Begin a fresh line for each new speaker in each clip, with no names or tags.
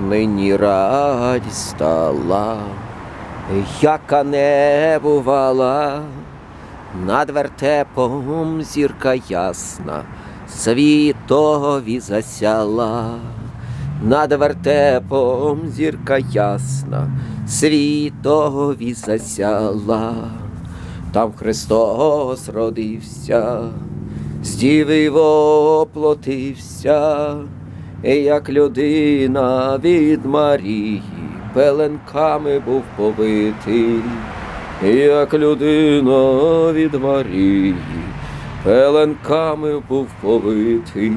Нині радість стала, яка не бувала, над вертепом зірка ясна, світові засяла, над вертепом зірка ясна, світові засяла, там Христос родився, з діви воплотився, як людина від Марії, пеленками був повитий, як людина від Марії, пеленками був повитий,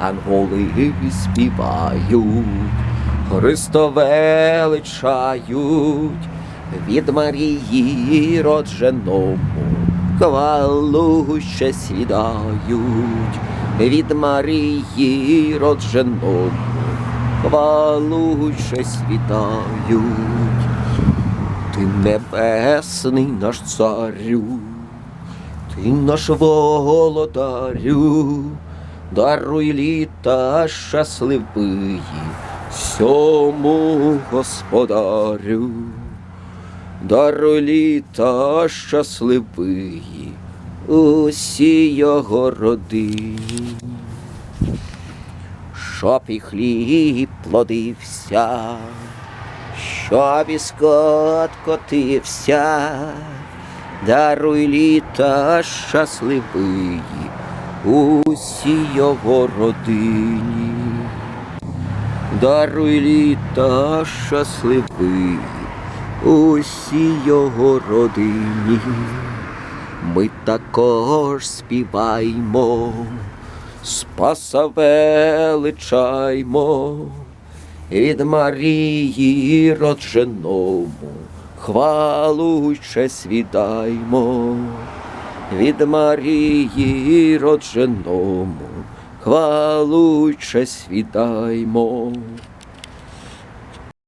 анголи співають, Христо величають, від Марії родженому, хвалу ще сідають, від Марії родженому, хвалу ще світають. Ти небесний наш царю, ти наш володарю, даруй літа щасливий, сьому господарю, даруй літа щасливий, усі його родині. Щоб і хліб плодився, щоб і скот котився, даруй літа щасливий усій його родині, даруй літа щасливий усій його родині. Ми також співаймо, Спаса величаймо, від Марії родженому, хвалу ще свідаймо, від Марії родженому, хвалу ще свідаймо.